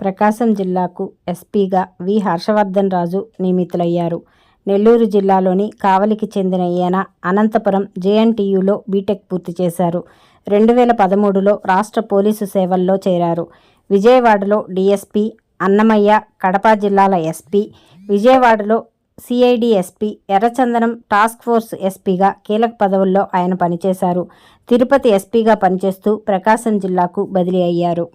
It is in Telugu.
ప్రకాశం జిల్లాకు ఎస్పీగా వి. హర్షవర్ధన్ రాజు నియమితులయ్యారు. నెల్లూరు జిల్లాలోని కావలికి చెందిన ఈయన అనంతపురం జేఎన్టీయులో బీటెక్ పూర్తి చేశారు. రెండు వేల పదమూడులో రాష్ట్ర పోలీసు సేవల్లో చేరారు. విజయవాడలో డిఎస్పీ అన్నమయ్య కడప జిల్లాల ఎస్పీ విజయవాడలో సిఐడి ఎస్పీ ఎర్రచందనం టాస్క్ ఫోర్స్ ఎస్పీగా కీలక పదవుల్లో ఆయన పనిచేశారు. తిరుపతి ఎస్పీగా పనిచేస్తూ ప్రకాశం జిల్లాకు బదిలీ అయ్యారు.